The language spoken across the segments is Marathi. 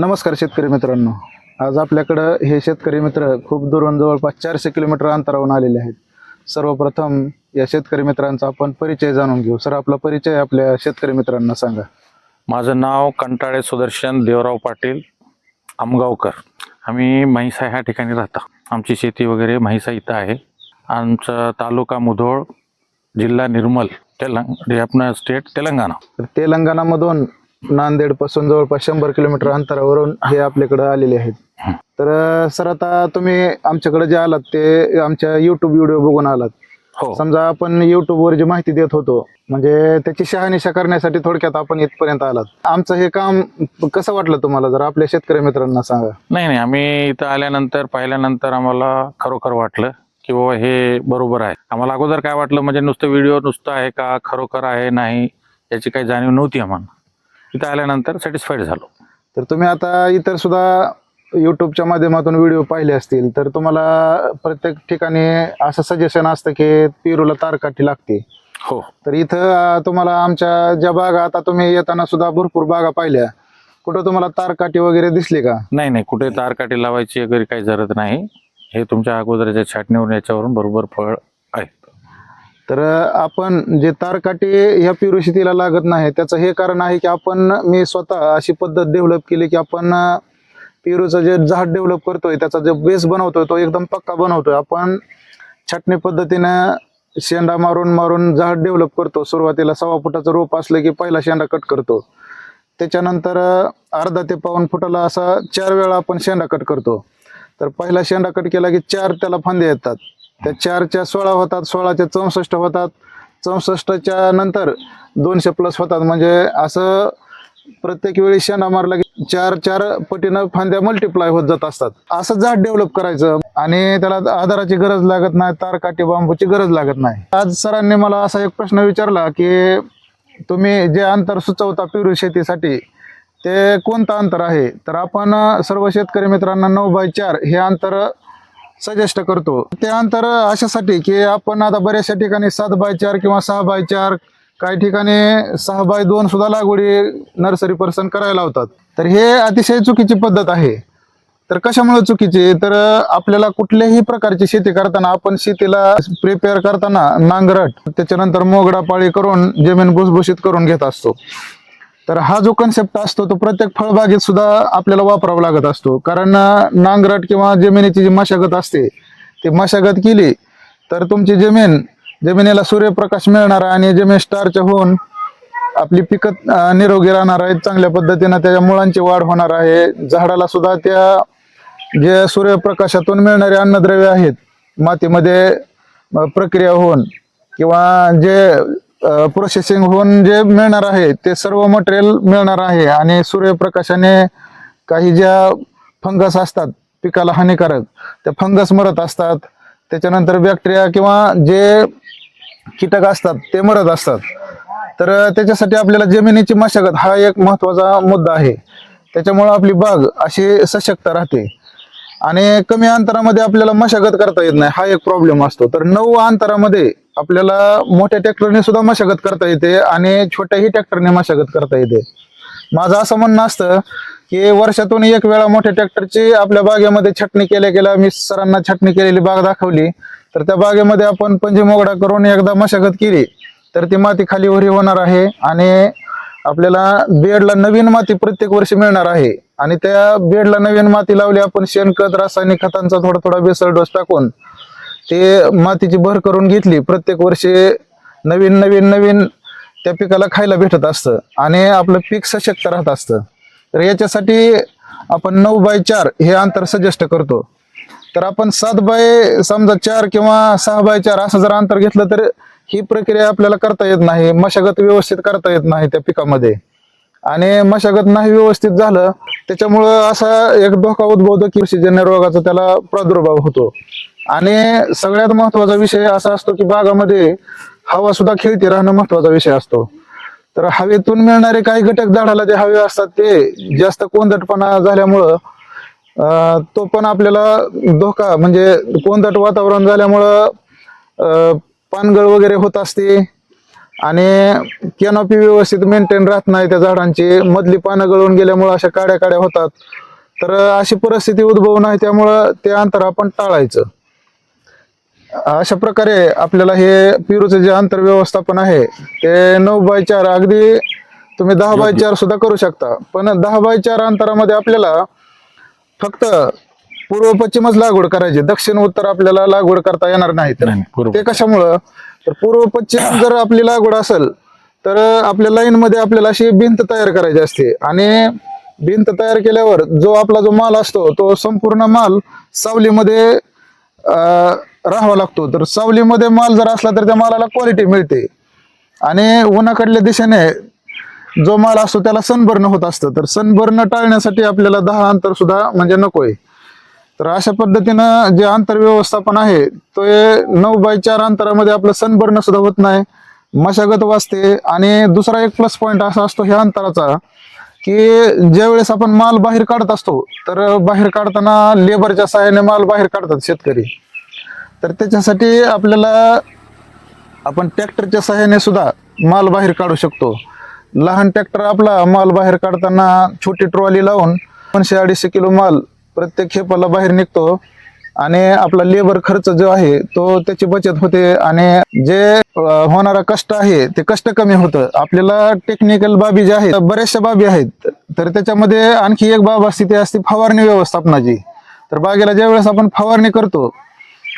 नमस्कार शेतकरी मित्रांनो. आज आपल्याकडं हे शेतकरी मित्र खूप दुरून जवळपास चारशे किलोमीटर अंतरावरून आलेले आहेत. सर्वप्रथम या शेतकरी मित्रांचा आपण परिचय जाणून घेऊ. सर आपला परिचय आपल्या शेतकरी मित्रांना सांगा. माझं नाव कंटाळे सुदर्शन देवराव पाटील आमगावकर. आम्ही म्हैसा ह्या ठिकाणी राहता. आमची शेती वगैरे म्हैसा इथं आहे. आमचा तालुका मुधोळ जिल्हा निर्मल तेलंग आपलं स्टेट तेलंगणा. तर तेलंगणामधून नांदेडपासून जवळपास शंभर किलोमीटर अंतरावरून हे आपल्याकडे आलेले आहेत. तर सर आता तुम्ही आमच्याकडे जे आलात ते आमच्या युट्यूब व्हिडिओ बघून आलात. हो. समजा आपण YouTube वर जी माहिती देत होतो म्हणजे त्याची शहानिशा करण्यासाठी थोडक्यात आपण इथपर्यंत आलात. आमचं हे काम कसं वाटलं तुम्हाला जर आपल्या शेतकरी मित्रांना सांगा? नाही नाही आम्ही इथं आल्यानंतर पाहिल्यानंतर आम्हाला खरोखर वाटलं की बाबा हे बरोबर आहे. आम्हाला अगोदर काय वाटलं म्हणजे नुसतं व्हिडिओ नुसतं आहे का खरोखर आहे नाही याची काही जाणीव नव्हती आम्हाला. इथं आल्यानंतर सॅटिस्फाईड झालो. तर तुम्ही आता इतर सुद्धा युट्यूबच्या माध्यमातून व्हिडिओ पाहिले असतील तर तुम्हाला प्रत्येक ठिकाणी असं सजेशन असतं की पेरूला तारकाठी लागते. हो. तर इथं तुम्हाला आमच्या ज्या बागा आता तुम्ही येताना सुद्धा भरपूर बागा पाहिल्या. कुठं तुम्हाला तारकाठी वगैरे दिसली का? नाही नाही कुठे तारकाठी लावायची वगैरे काही जरूरत नाही. हे तुमच्या अगोदरच्या छाटणीवरून याच्यावरून बरोबर फळ तर आपण जे तारकाटे ह्या पेरू शेतीला लागत नाही त्याचं हे कारण आहे की आपण मी स्वतः अशी पद्धत डेव्हलप केली की आपण पेरूचं जे झाड डेव्हलप करतोय त्याचा जो बेस बनवतोय तो एकदम पक्का बनवतोय. आपण छाटणी पद्धतीनं शेंडा मारून मारून झाड डेव्हलप करतो. सुरुवातीला सव्वा फुटाचं रोप असलं की पहिला शेंडा कट करतो. त्याच्यानंतर अर्धा ते पाऊन फुटाला असा चार वेळा आपण शेंडा कट करतो. तर पहिला शेंडा कट केला की चार त्याला फांदे येतात. त्या चारच्या सोळा होतात सोळाच्या चौसष्ट होतात. चौसष्टच्या नंतर दोनशे प्लस होतात. म्हणजे असं प्रत्येक वेळी शेंडा मारला की चार चार पटीनं फांद्या मल्टिप्लाय होत जात असतात. असं झाड डेव्हलप करायचं आणि त्याला आधाराची गरज लागत नाही तारकाठी बांबूची गरज लागत नाही. आज सरांनी मला असा एक प्रश्न विचारला की तुम्ही जे अंतर सुचवता पिरू शेतीसाठी ते कोणतं अंतर आहे? तर आपण सर्व शेतकरी मित्रांना नऊ बाय चार हे अंतर सजेस्ट करतो. ते अंतर अशासाठी की आपण आता बऱ्याचशा ठिकाणी सात बाय चार किंवा सहा बाय चार काही ठिकाणी सहा बाय दोन सुद्धा लागवडी नर्सरी पर्सन करायला लावतात. तर हे अतिशय चुकीची पद्धत आहे. तर कशामुळे चुकीची? तर आपल्याला कुठल्याही प्रकारची शेती करताना आपण शेतीला प्रिपेअर करताना नांगरट त्याच्यानंतर मोगडा पाळी करून जमीन भुसभुशीत करून घेत असतो. तर हा जो कन्सेप्ट असतो तो प्रत्येक फळबागेत सुद्धा आपल्याला वापरावा लागत असतो. कारण नांगरट किंवा जमिनीची जी मशागत असते ती मशागत केली तर तुमची जमीन जमिनीला सूर्यप्रकाश मिळणार आहे आणि जमीन स्टारच्या होऊन आपली पिकं निरोगी राहणार आहेत चांगल्या पद्धतीनं त्याच्या मुळांची वाढ होणार आहे. झाडाला सुद्धा त्या जे सूर्यप्रकाशातून मिळणारे अन्नद्रव्य आहेत मातीमध्ये प्रक्रिया होऊन किंवा जे प्रोसेसिंग होऊन जे मिळणार आहे ते सर्व मटेरियल मिळणार आहे आणि सूर्यप्रकाशाने काही ज्या फंगस असतात पिकाला हानिकारक त्या फंगस मरत असतात. त्याच्यानंतर बॅक्टेरिया किंवा जे कीटक असतात ते मरत असतात. तर त्याच्यासाठी आपल्याला जमिनीची मशागत हा एक महत्त्वाचा मुद्दा आहे. त्याच्यामुळं आपली बाग अशी सशक्त राहते. आणि कमी अंतरामध्ये आपल्याला मशागत करता येत नाही हा एक प्रॉब्लेम असतो. तर नऊ अंतरामध्ये आपल्याला मोठ्या ट्रॅक्टरने सुद्धा मशागत करता येते आणि छोट्याही ट्रॅक्टरने मशागत करता येते. माझं असं म्हणणं असतं की वर्षातून एक वेळा मोठ्या ट्रॅक्टरची आपल्या बागेमध्ये छटणी केल्या केल्या मी सरांना छटणी केलेली बाग दाखवली. तर त्या बागेमध्ये आपण पंजे मोगडा करून एकदा मशागत केली तर ती माती खाली वरी होणार आहे आणि आपल्याला बेडला नवीन माती प्रत्येक वर्षी मिळणार आहे. आणि त्या बेडला नवीन माती लावली आपण शेणखत रासायनिक खतांचा थोडा थोडा बेसळ डोस टाकून ते मातीची भर करून घेतली प्रत्येक वर्षी नवीन नवीन नवीन त्या पिकाला खायला भेटत असतं आणि आपलं पीक सशक्त राहत असतं. तर याच्यासाठी आपण नऊ बाय चार हे अंतर सजेस्ट करतो. तर आपण सात बाय समजा चार किंवा सहा बाय चार असं जर अंतर घेतलं तर ही प्रक्रिया आपल्याला करता येत नाही मशागत व्यवस्थित करता येत नाही त्या पिकामध्ये. आणि मशागत नाही व्यवस्थित झालं त्याच्यामुळं असा एक धोका उद्भवतो की बुरशीजन्य रोगाचा त्याला प्रादुर्भाव होतो. आणि सगळ्यात महत्त्वाचा विषय असा असतो की बागामध्ये हवा सुद्धा खेळती राहणं महत्त्वाचा विषय असतो. तर हवेतून मिळणारे काही घटक झाडाला जे हवे असतात ते जास्त कोंदटपणा झाल्यामुळं तो पण आपल्याला धोका म्हणजे कोंदट वातावरण झाल्यामुळं पानगळ वगैरे होत असते आणि कॅनॉपी व्यवस्थित मेंटेन राहत नाही त्या झाडांची. मधली पानं गळून गेल्यामुळं अशा काड्या काड्या होतात. तर अशी परिस्थिती उद्भवून आहे त्यामुळं ते अंतर आपण टाळायचं. अशा प्रकारे आपल्याला हे पिरूचं जे अंतर व्यवस्थापन आहे ते नऊ बाय चार अगदी तुम्ही दहा बाय चार सुद्धा करू शकता. पण दहा बाय चार अंतरामध्ये आपल्याला फक्त पूर्व पश्चिमच लागवड करायची. दक्षिण उत्तर आपल्याला लागवड करता येणार नाही. ते कशामुळं? तर पूर्व पश्चिम जर आपली लागवड असेल तर आपल्या लाईन मध्ये आपल्याला अशी भिंत तयार करायची असते. आणि भिंत तयार केल्यावर जो आपला जो माल असतो तो संपूर्ण माल सावलीमध्ये अं, राहावा लागतो. तर सावलीमध्ये माल जर असला तर त्या मालाला क्वालिटी मिळते. आणि उन्हाकडल्या दिशेने जो माल असतो त्याला सनबर्न होत असतं. तर सनबर्न टाळण्यासाठी आपल्याला दहा अंतर सुद्धा म्हणजे नकोय. तर अशा पद्धतीनं जे अंतर व्यवस्थापन आहे तो नऊ बाय चार अंतरामध्ये आपलं सनबर्न सुद्धा होत नाही. मशागत वाचते. आणि दुसरा एक प्लस पॉईंट असा असतो ह्या अंतराचा की ज्यावेळेस आपण माल बाहेर काढत असतो तर बाहेर काढताना लेबरच्या सहाय्याने माल बाहेर काढतात शेतकरी. तर त्याच्यासाठी आपल्याला आपण ट्रॅक्टरच्या सहाय्याने सुद्धा माल बाहेर काढू शकतो. लहान ट्रॅक्टर आपला माल बाहेर काढताना छोटी ट्रॉली लावून दोनशे अडीचशे किलो माल प्रत्येक खेपाला बाहेर निघतो आणि आपला लेबर खर्च जो आहे तो त्याची बचत होते आणि जे होणारा कष्ट आहे ते कष्ट कमी होतं. आपल्याला टेक्निकल बाबी ज्या आहेत बऱ्याचशा बाबी आहेत. तर त्याच्यामध्ये आणखी एक बाब असते ती असते फवारणी व्यवस्थापनाची. तर बागेला ज्यावेळेस आपण फवारणी करतो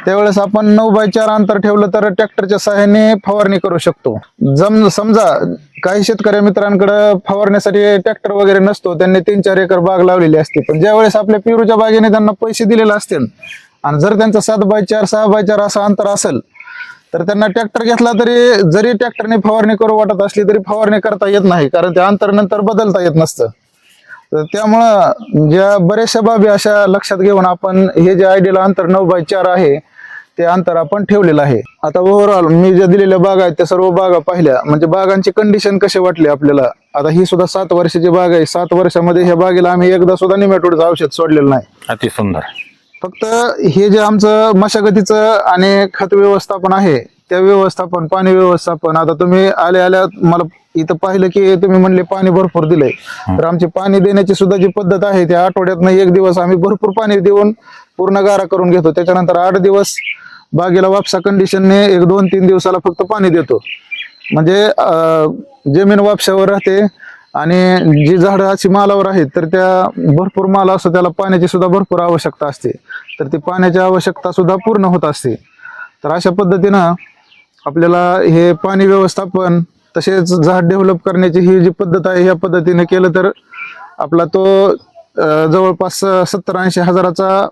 त्यावेळेस आपण नऊ बाय चार अंतर ठेवलं तर ट्रॅक्टरच्या सहाय्याने फवारणी करू शकतो. जम समजा काही शेतकरी मित्रांकडे फवारण्यासाठी ट्रॅक्टर वगैरे नसतो त्यांनी तीन चार एकर बाग लावलेली असते. पण ज्यावेळेस आपल्या पेरूच्या बागेने त्यांना पैसे दिलेले असतील आणि जर त्यांचा सात बाय चार सहा बाय चार असं अंतर असेल तर त्यांना ट्रॅक्टर घेतला तरी जरी ट्रॅक्टरने फवारणी करू वाटत असली तरी फवारणी करता येत नाही कारण ते अंतर नंतर बदलता येत नसतं. तर त्यामुळं ज्या बऱ्याचशा बाबी अशा लक्षात घेऊन आपण हे जे आयडियल अंतर नऊ बाय चार आहे ते अंतर आपण ठेवलेलं आहे. आता ओव्हरऑल मी ज्या दिलेल्या बागा आहेत त्या सर्व बागा पाहिल्या. म्हणजे बागांची कंडिशन कशी वाटली आपल्याला? आता ही सुद्धा सात वर्षाची बाग आहे. सात वर्षामध्ये ह्या बागेला आम्ही एकदा सुद्धा निमॅटोडचं औषध सोडलेलं नाही. अति सुंदर फक्त हे जे आमचं मशागतीचं आणि खत व्यवस्थापन आहे त्या व्यवस्थापन पाणी व्यवस्थापन. आता तुम्ही आल्या आल्या मला इथं पाहिलं की तुम्ही म्हणले पाणी भरपूर दिलंय. तर आमची पाणी देण्याची सुद्धा जी पद्धत आहे त्या आठवड्यातनं एक दिवस आम्ही भरपूर पाणी देऊन पूर्ण गारा करून घेतो. त्याच्यानंतर आठ दिवस बागेला वापसा कंडिशनने एक दोन तीन दिवसाला फक्त पाणी देतो. म्हणजे जमीन वापशावर राहते आणि जी झाडं अशी मालावर आहेत तर त्या भरपूर माल असतो त्याला पाण्याची सुद्धा भरपूर आवश्यकता असते. तर ती पाण्याची आवश्यकता सुद्धा पूर्ण होत असते. तर अशा पद्धतीनं आपल्याला हे पाणी व्यवस्थापन तसेच झाड डेव्हलप करण्याची ही जी पद्धत आहे ह्या पद्धतीने केलं तर आपला तो जवळपास सत्तर ऐंशी हजाराचा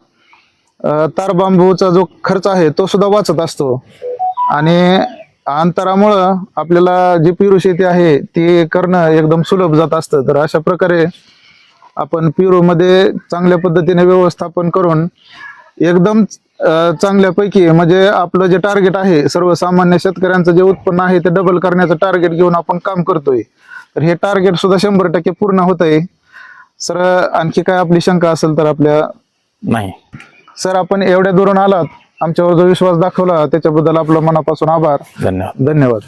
तार बांबूचा जो खर्च आहे तो सुद्धा वाचत असतो. आणि अंतरामुळं आपल्याला जी पिरू शेती आहे ती करणं एकदम सुलभ जात असतं. तर अशा प्रकारे आपण पिरूमध्ये चांगल्या पद्धतीने व्यवस्थापन करून एकदम चांगल्यापैकी म्हणजे आपलं जे टार्गेट आहे सर्वसामान्य शेतकऱ्यांचं जे उत्पन्न आहे ते डबल करण्याचं टार्गेट घेऊन आपण काम करतोय. तर हे टार्गेट सुद्धा शंभर टक्के पूर्ण होत आहे. सर आणखी काय आपली शंका असेल तर आपल्या नाही. सर आपण एवढ्या दुरून आलात. आमच्यावर जो विश्वास दाखवला त्याच्याबद्दल आपलं मनापासून आभार. धन्यवाद. धन्यवाद.